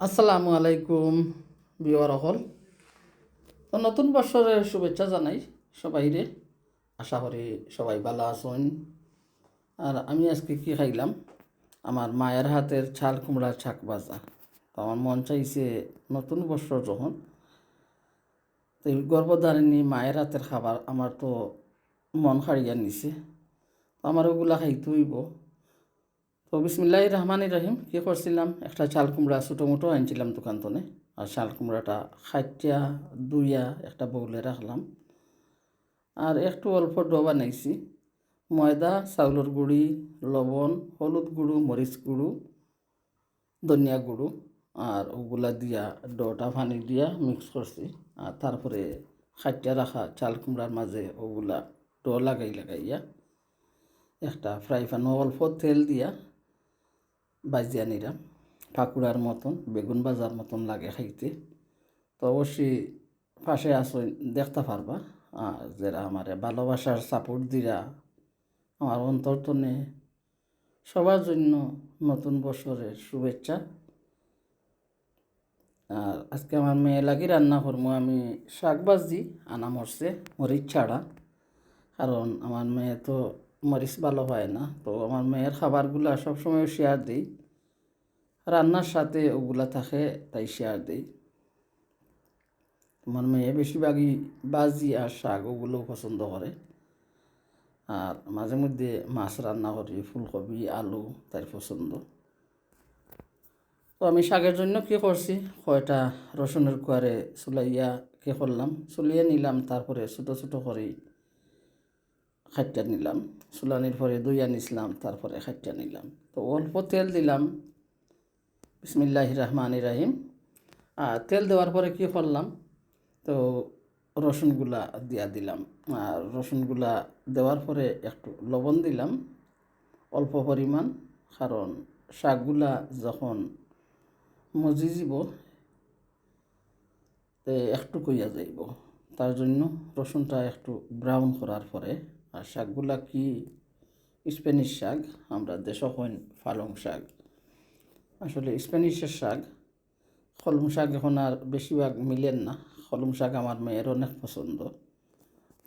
আসসালামু আলাইকুম বিওয়ার অকল তো নতুন বছরের শুভেচ্ছা জানাই সবাইরে। আশা করি সবাই ভালো আছেন। আর আমি আজকে কি খাইলাম? আমার মায়ের হাতের ছাল কুমড়ার শাক ভাজা। তো আমার মন চাইছে নতুন বছর যখন। তো এই গর্ভধারিণী মায়ের হাতের খাবার আমার তো মন খাড়িয়া নিছে। তো আমার ওগুলা খাইতে হইব। তো বিসমিল্লাহ রহমান রহিম। কী করছিলাম? একটা চাল কুমড়া, ছোটো মোটো আনছিলাম দোকান আর চাল কুমড়াটা খাইটিয়া দুইয়া একটা বউলে রাখলাম। আর একটু অল্প ডো বানাইছি। ময়দা, চাউলের গুঁড়ি, লবণ, হলুদ গুঁড়ো, মরিচ গুঁড়ো, ধনিয়া গুঁড়ো আর ওগুলা দিয়া ডোটা পানি দিয়া মিক্স করছি। আর তারপরে খাইটিয়া রাখা চাল কুমড়ার মাঝে ওগুলা ডো লাগাই লাগাইয়া একটা ফ্রাই প্যানও অল্প তেল দিয়া বাজিয়া নিলাম পাকুড়ার মতন, বেগুন বাজার মতন লাগে খাইতে। তো অবশ্যই পাশে আসো, দেখতে পারবা। আর যারা আমার ভালোবাসার সাপোর্ট দিরা, আমার অন্তর্তনে সবার জন্য নতুন বছরের শুভেচ্ছা। আর আজকে আমার মেয়ে লাগি রান্না করব আমি শাক ভাজি আনা মরছে মরিচ ছাড়া। কারণ আমার মেয়ে তো মরিচ ভালো হয় না। তো আমার মেয়ের খাবারগুলো সবসময় শেয়ার দিই। রান্নার সাথে ওগুলা থাকে, তাই শেয়ার দিই। আমার মেয়ে বেশিরভাগই বাজি আর শাক ওগুলো পছন্দ করে। আর মাঝে মধ্যে মাছ রান্না করি, ফুলকপি, আলু তার পছন্দ। তো আমি শাকের জন্য কী করছি? কয়টা রসুনের কুয়ারে চুলাইয়া কে করলাম? চুলিয়ে নিলাম, তারপরে ছোটো ছোটো করে খাইটা নিলাম। চুলানির পরে দই আনিছিলাম তারপরে খাইটা নিলাম। তো অল্প তেল দিলাম। বিসমিল্লাহ রহমান রাহিম। আর তেল দেওয়ার পরে কি করলাম? তো রসুনগুলা দিয়া দিলাম। আর রসুনগুলা দেওয়ার পরে একটু লবণ দিলাম, অল্প পরিমাণ। কারণ শাকগুলা যখন মজি যাব একটু কইয়া যাইব। তার জন্য রসুনটা একটু ব্রাউন করার পরে আর শাকগুলা কি? স্প্যানিশ শাক, আমরা দেশ হইন পালং শাক। আসলে স্প্যানিশের শাক কলম শাক এখন আর বেশিরভাগ মিলেন না। কলম শাক আমার মেয়ের অনেক পছন্দ।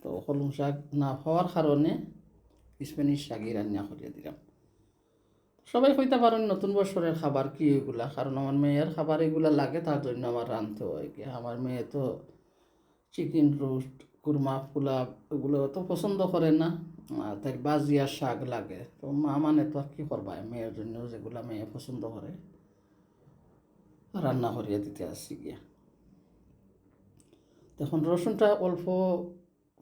তো কলম শাক না হওয়ার কারণে স্প্যানিশ শাকই রান্না করিয়ে দিলাম। সবাই কইতে পারেন নতুন বছরের খাবার কি এগুলা? কারণ আমার মেয়ের খাবার এগুলা লাগে, তার জন্য আমার রাঁধতে হয়। কি আমার মেয়ে তো চিকেন রোস্ট কুরমা পোলাপ এগুলো তো পছন্দ করে না। তাই বাজিয়া শাক লাগে। তো মা মানে তো আর কী করবা? মেয়ের জন্য যেগুলা মেয়ে পছন্দ করে, রান্না করিয়ে দিতে আসছি গিয়া। তখন রসুনটা অল্প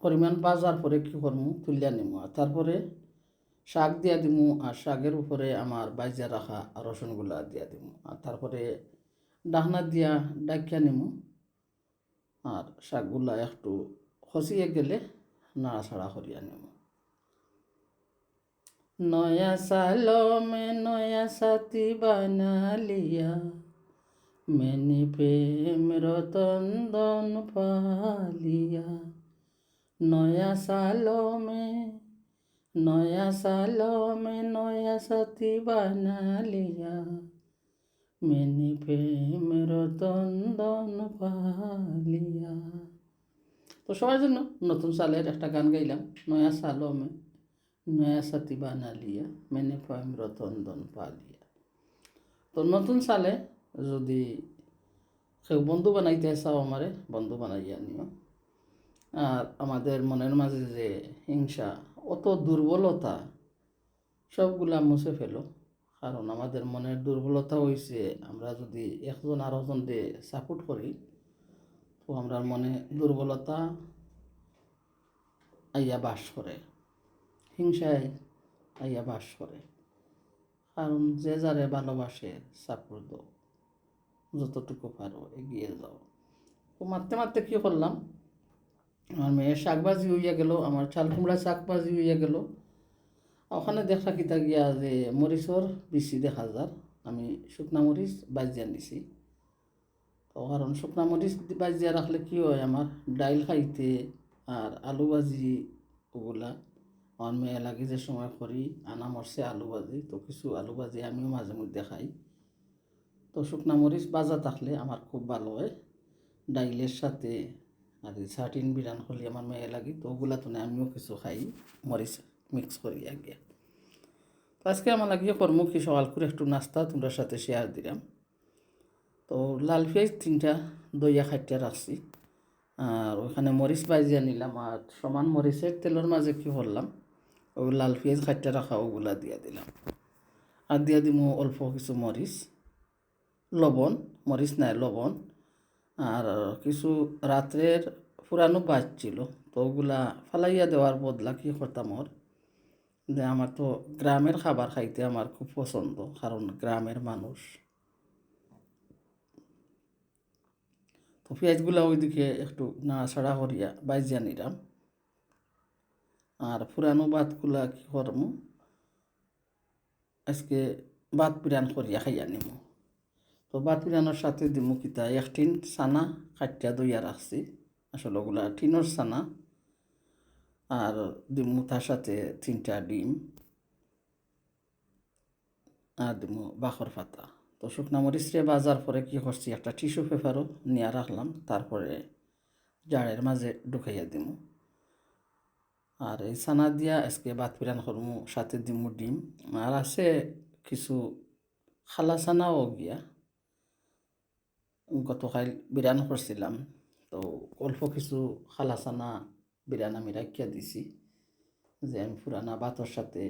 পরিমাণ বাজার পরে কী করব তুলিয়া নিমু। আর তারপরে শাক দিয়া দিমু, আর শাকের উপরে আমার বাইজা রাখা রসুনগুলা দিয়া দিমু। আর তারপরে ডাহনা দিয়া ডাকিয়া নিমু। আর শাকগুলা একটু খসিয়ে গেলে নাড়াছাড়া করিয়া নেব। নয়া সালমে নয়া সাথী বানালিয়া, মেনি প্রেম রতন্দন পালিয়া। নয়া সালমে নয়া সালমে নয়া সাথী বানালিয়া, মেনি প্রেম রতন্দন পালিয়া। তো সবার জন্য নতুন সালের একটা গান গাইলাম, নয়া সালো মে নয়া সাথী বানা লিয়া, মেনে প্রেম রতন দন পালিয়া তো নতুন সালে যদি কেউ বন্ধু বানাইতে চাও আমারে, বন্ধু বানাইয়া নিও। আর আমাদের মনের মাঝে যে হিংসা, অত দুর্বলতা, সবগুলা মুছে ফেলো। কারণ আমাদের মনের দুর্বলতা হয়েছে আমরা যদি একজন আরেকজন দিয়ে সাপোর্ট করি তো আমরা মনে দুর্বলতা আইয়া বাস করে, হিংসায় আইয়া বাস করে। কারণ যে যারে ভালোবাসে সাপোর্ট দাও। যতটুকু পারো, এগিয়ে যাও। তো মারতে মারতে কী করলাম? আমার মেয়ের শাকবাজি হইয়া গেল, আমার চাল কুমড়া শাকবাজি হইয়া গেল। ওখানে দেখা কিতা গিয়া যে মরিচর বেশি দেখা যার। আমি শুকনা মরিচ বাজিয়া নিছি। তো কারণ শুকনা মরিচ বাজিয়া রাখলে কী হয় আমার? ডাইল খাইতে আর আলু ভাজি ওগুলা। আমার মেয়ে লাগে যে সময় করি আনা মরছে আলু ভাজি, তো কিছু আলু ভাজি আমিও মাঝে মধ্যে খাই। তো শুকনা মরিচ বাজা থাকলে আমার খুব ভালো হয়। ডাইলের সাথে আর সার্টিন বিরান হলে আমার মেয়ে লাগে, তো ওগুলা তো আমিও কিছু খাই, মরিচ মিক্স করি আগে। তো আজকে আমার লাগিয়ে কর্ম কি সকাল করে একটু নাস্তা, তোমরা সাথে শেয়ার দিলাম। তো লাল পেঁয়াজ তিনটা দইয়া খাইটা রাখছি আর ওখানে মরিচ বাজিয়া নিলাম আর সমান মরিচের তেলের মাঝে কি করলাম ওই লাল পেঁয়াজ খাইটা রাখা ওগুলা দিয়া দিলাম। আর দিয়া দিমু অল্প কিছু মরিচ, লবণ, মরিচ নাই, লবণ। আর কিছু রাত্রের পুরানো বাজ ছিল, তো ওগুলা ফালাইয়া দেওয়ার বদলা কি করতাম ওর? যে আমার তো গ্রামের খাবার খাইতে আমার খুব পছন্দ, কারণ গ্রামের মানুষ। তো পেঁয়াজগুলা ওইদিকে একটু নাড়াছাড়া করিয়া বাইজিয়া নিলাম। আর পুরানো ভাতগুলা কি করমু? আজকে ভাত পিরান করিয়া খাইয়া নিমু। তো ভাত পিরানোর সাথে দিমু কিতা? এক টিন চানা কাটিয়া দইয়া রাখছি। আসলে ওগুলা টিনের চানা। আর দিমু তার সাথে তিনটা ডিম। আর দিমু বাখর পাতা। তো শুকনা মরিচরে বাজার পরে কি করছি? একটা টিস্যু পেপারও নিয়ে রাখলাম, তারপরে জাড়ের মাঝে ঢুকাইয়া দিমু। আর এই চানা দিয়া আজকে ভাত পিরান করমু, সাথে দিমু ডিম। আর আছে কিছু খালা চানাও গিয়া গতকাল বিরান করছিলাম। তো অল্প কিছু খালা চানা বিরান আমি রাখিয়া দিছি, যে আমি পুরানা ভাতর সাথে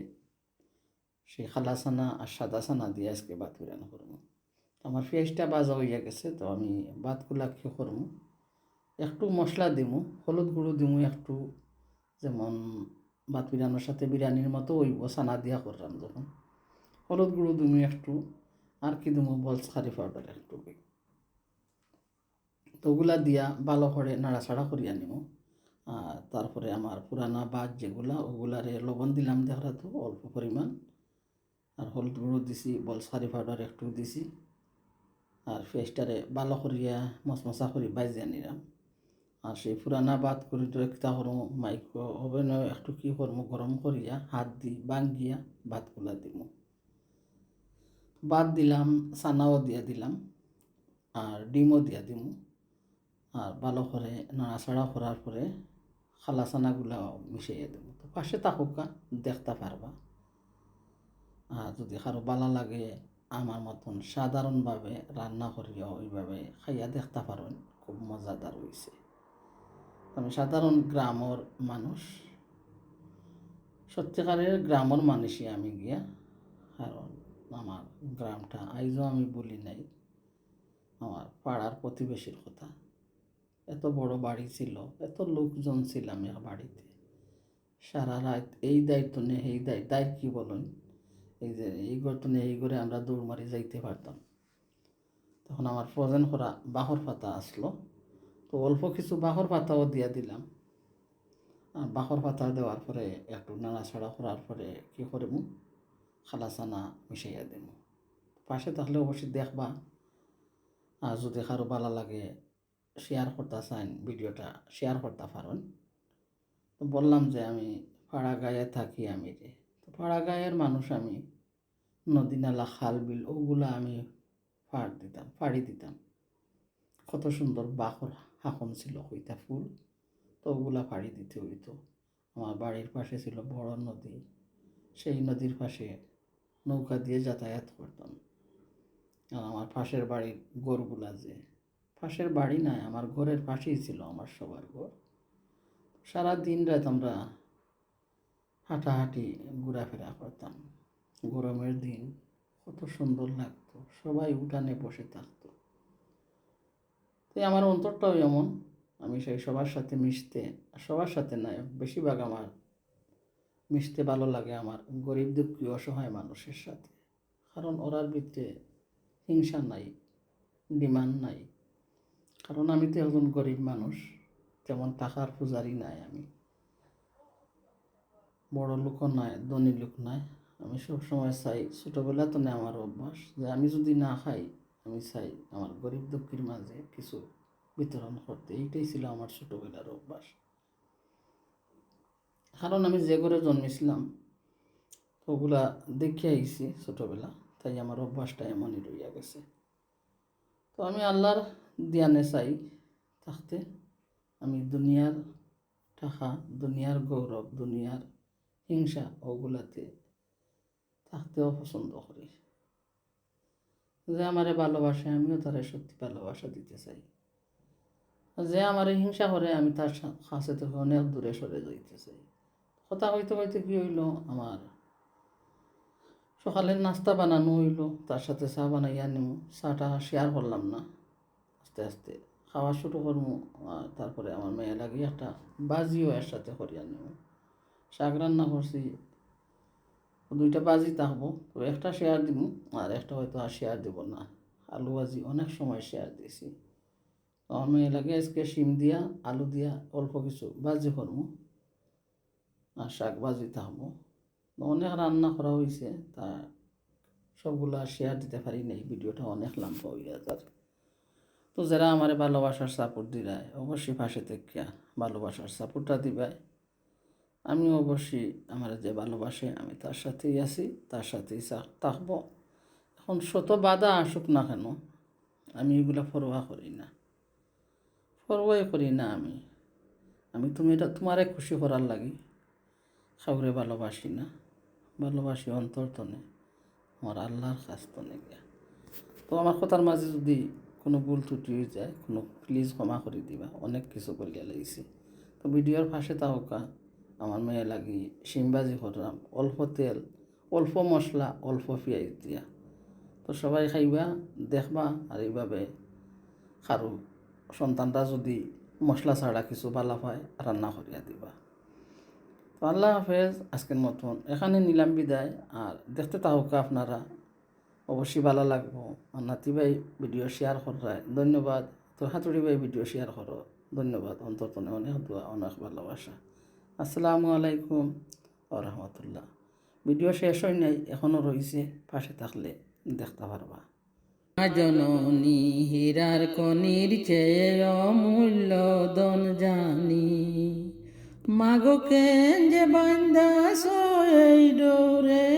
সেই খালা চানা আর সাদা চানা দিয়ে আজকে ভাত বিরান করব আমার পেঁয়াজটা বাজা হইয়া গেছে তো আমি ভাতগুলা কি করব একটু মশলা দিমু হলুদ গুঁড়ো দিমু একটু যেমন ভাত বিরিয়ানোর সাথে বিরিয়ানির মতো ওইব চানা দিয়া করলাম যখন। হলুদ গুঁড়ো দিমু একটু আর কি দিমু বলস খারি পাউডার একটু তো ওগুলা দিয়া ভালো করে নাড়াচাড়া করিয়া নিমু। আর তারপরে আমার পুরানা বাদ যেগুলা, ওগুলারে লবণ দিলাম দেখা তো অল্প পরিমাণ। আর হলুদ গুঁড়ো দিছি বলস খারি পাউডার একটু দিছি। আর ফেসটারে ভালো করিয়া মশমশা করি বাইজিয়া নিলাম। আর সেই পুরানা বাদ করি একটা করমু মাইক্রো ওভেনে একটু কি করমু গরম করিয়া হাত দি বাঙ্গিয়া ভাতগুলা দিমু। ভাত দিলাম, চানাও দিয়া দিলাম আর ডিমও দিয়া দিমু। আর ভালো করে নাড়াচাড়া করার পরে খালা চানাগুলা মিশাইয়া দেবো তো পাশে থাকুকা দেখতে পারবা যদি কারও ভালো লাগে, আমার মতন সাধারণভাবে রান্না করিয়া ওইভাবে খাইয়া দেখতে পারেন খুব মজাদার হয়েছে আমি সাধারণ গ্রামর মানুষ, সত্যিকারের গ্রামর মানুষই আমি গিয়া, কারণ আমার গ্রামটা আইজও আমি বলি নাই, আমার পাড়ার প্রতিবেশীর কথা। এত বড় বাড়ি ছিল, এত লোকজন ছিলাম এক বাড়িতে। সারা রাত এই দায়িত্ব নেই এই দায় দায়িত্ব কী বলেন? এই যে এই ঘরটা নিয়ে এই ঘরে আমরা দৌড় মারি যাইতে পারতাম। তখন আমার ফজেন করা বাহর পাতা আসলো। তো অল্প কিছু বাহর পাতাও দিয়া দিলাম। আর বাহর পাতা দেওয়ার পরে একটু নাড়াছাড়া করার পরে কী করব খালা চানা মিশাইয়া দেব পাশে থাকলে অবশ্যই দেখবা। আর যদি কারও ভালো লাগে শেয়ার করতে চান, ভিডিওটা শেয়ার করতে পারেন। তো বললাম যে আমি পাড়া গায়ে থাকি আমি রে। তো পাড়া গায়ের মানুষ আমি নদী নালা খাল বিল ওগুলো আমি পাড় দিতাম, পাড়ি দিতাম। কত সুন্দর বাখর হাকন ছিল, কইতা ফুল। তো ওগুলা পাড়ি দিতে হইতো। আমার বাড়ির পাশে ছিল বড় নদী। সেই নদীর পাশে নৌকা দিয়ে যাতায়াত করতাম। আর আমার পাশের বাড়ির গরুগুলা যে, পাশের বাড়ি নাই, আমার ঘরের পাশেই ছিল আমার সবার ঘর। সারা দিন রাত আমরা হাঁটাহাঁটি, ঘোরাফেরা করতাম। গরমের দিন কত সুন্দর লাগতো। সবাই উঠানে বসে থাকতো। তাই আমার অন্তরটাও এমন। আমি সেই সবার সাথে মিশতে, সবার সাথে নয়, বেশিরভাগ আমার মিশতে ভালো লাগে আমার গরিব দুঃখী অসহায় মানুষের সাথে। কারণ ওরার ভিতরে হিংসা নাই, ডিমান্ড নাই। কারণ আমি তো একজন গরিব মানুষ, তেমন টাকার পূজারি নাই আমি। বড় লোকও নাই ধনী লোক নাই। আমি সবসময় চাই, ছোটোবেলা তো নেই আমার অভ্যাস যে আমি যদি না খাই, আমি চাই আমার গরিব দুঃখীর মাঝে কিছু বিতরণ করতে। এইটাই ছিল আমার ছোটোবেলার অভ্যাস। কারণ আমি যে ঘরে জন্মেছিলাম, ওগুলা দেখে আইছি ছোটোবেলা, তাই আমার অভ্যাসটা এমনই রইয়া গেছে। তো আমি আল্লাহর ধ্যানে চাই থাকতে। আমি দুনিয়ার টাকা, দুনিয়ার গৌরব, দুনিয়ার হিংসা, ওগুলাতে থাকতেও পছন্দ করি। যে আমারে ভালোবাসে, আমিও তারে সত্যি ভালোবাসা দিতে চাই। যে আমারে হিংসা করে, আমি তার কাছে থেকে অনেক দূরে সরে যাইতে চাই। কথা হইতে হইতে কি হইল? আমার সকালে নাস্তা বানানো হইল, তার সাথে চা বানাইয়া নিমু। চাটা শেয়ার করলাম না। আস্তে আস্তে খাওয়া শুরু করব আর তারপরে আমার মেয়ে লাগি একটা বাজিও এর সাথে করিয়া নিমু। শাক রান্না করছি দুইটা বাজি থাকব তো একটা শেয়ার দিব আর একটা হয়তো আর শেয়ার দিব না। আলু ভাজি অনেক সময় শেয়ার দিছি তো মেয়ে লাগে আজকে শিম দিয়া, আলু দিয়া অল্প কিছু বাজি করব আর শাক ভাজি থাকব তো অনেক রান্না করা হয়েছে তা সবগুলা শেয়ার দিতে পারি নাই, ভিডিওটা অনেক লম্বা হইয়া যার তো যারা আমার ভালোবাসার সাপোর্ট দিলায় অবশ্যই পাশে থেকে ভালোবাসার সাপোর্টটা দিবাই আমি অবশ্যই আমার যে ভালোবাসে, আমি তার সাথেই আছি, তার সাথেই থাকব। এখন শত বাধা আসুক না কেন, আমি এগুলো ফরোয়া করি না। ফরোয়াই করি না আমি। আমি তুমি এটা তোমারে খুশি করার লাগি। খাবরে ভালোবাসি না। ভালোবাসি অন্তর তনে, আমার আল্লাহর কাছ তনে গিয়া। তো আমার কথার মাঝে যদি কোনো ভুল ত্রুটি হয়ে যায়, কোনো প্লিজ ক্ষমা করে দিবা, অনেক কিছু করিয়া লাগিছে তো ভিডিওর পাশে তাহকা আমার মেয়ে লাগি সিমবাজি করলাম অল্প তেল, অল্প মশলা, অল্প পেঁয়াজ দিয়া। তো সবাই খাইবা, দেখবা আর এইভাবে খারু সন্তানরা যদি মশলা ছাড়া কিছু ভালো পায় রান্না করিয়া দিবা। তো আল্লাহ হাফেজ, আজকের মতন এখানে নিলাম বিদায়। আর দেখতে তাহকা আপনারা, অবশ্যই ভালো লাগবো। আর নাতি ভাই ভিডিও শেয়ার করায়, ধন্যবাদ। তো হাতুড়ি ভাই ভিডিও শেয়ার করো, ধন্যবাদ। অন্তত অনেক দোয়া, অনেক ভালোবাসা। আসসালামু আলাইকুম রহমতুল্লাহ ভিডিও শেষ হয় নাই এখনও রয়েছে পাশে থাকলে দেখতে পারবা। জননী হীরার কনির চেয়ে অমূল্য দন জানি। মাগো কেন যে বান্দা সই ডোরে?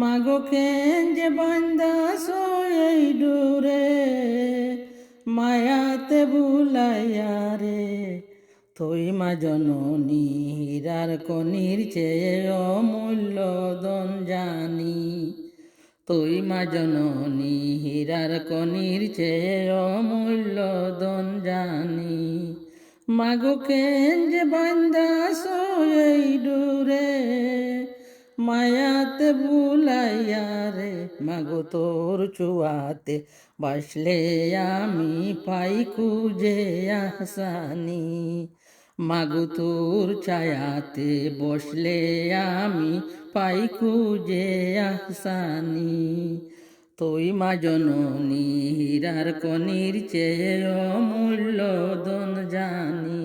মাগো কেন যে বান্দা সই ডোরে? মায়াতে বুলাইয়া রে থই মা জননী, হীরার কনির চেয়ে অমূল্য দন জানি। তুই মা জননী, হীরার কনির চেয়ে অমূল্য দন জানি। মাগো কেন যে বান্দা সই ডুরে, মায়াতে বুলাইয়া রে। মাগো তোর চুয়াতে বাসলে আমি পাই কুজে আসানি। মাগো তোর ছায়াতে বসলে আমি পাই কুজে আসানি তুই মা জননী, হীরার কনির চেয়ে অমূল্য দন জানি।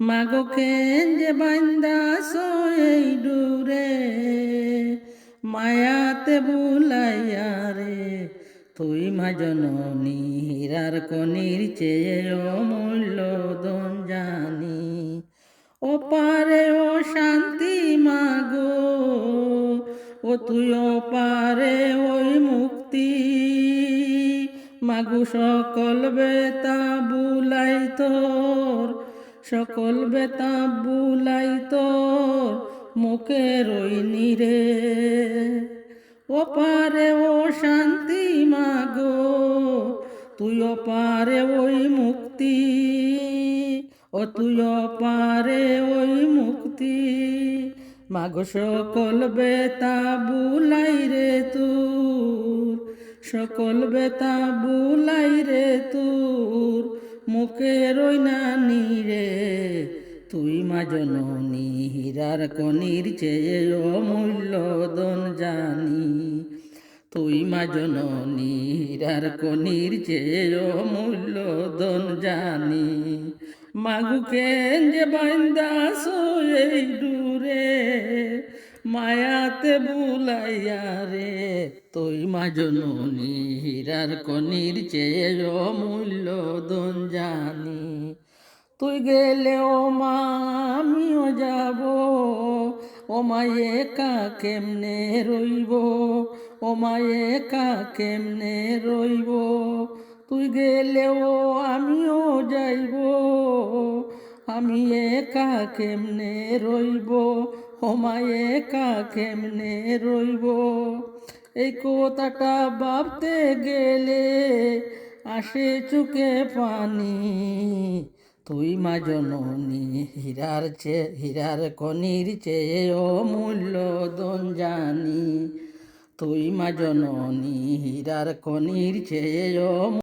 মাগো কেন যে বান্দা সই ডুরে মায়াতে বুলাইয়া রে। তুই মা জননী, হীরার কনির চেয়ে অমূল্য দন ও তুই ও পারে ওই মুক্তি। মাগু সকল বেতা বুলাই তোর, সকল বেতা বুলাই তোর, মুখের ওই নিরে। ও পারে ও শান্তি মাগো, তুই পারে ওই মুক্তি। ও তুই পারে ওই মুক্তি। মাগো সকল বেতা বুলাই রে তুর, সকল বেতা বুলাই রে তুর, মুখের ওই নানি রে, তুই মা জননী হীরার কনির চেয়ে অমূল্য দন জানি। তুই মা জননী হীরার কনির চেয়ে অমূল্য দন জানি। মাগু কেন যে বান্দা সোয়ে ডুরে মায়াতে বুলাইয়া রে, তুই মা জননী হীরার কনির চেয়ে অমূল্য দন জানি। তুই গেলে ও মা, আমিও যাব, ও মা একা কেমনে রইব, ও মা একা কেমনে রইব তুই গেলেও আমিও যাইব। আমি একা কেমনে রইব? হোমায় একা কেমনে রইব? এই কথাটা ভাবতে গেলে আসে চুকে পানি। তুই মা জননী, হীরার চে, হীরার কনির চেয়ে অমূল্য দন জানি। তুই মা জননী, হীরার কনির চেয়ে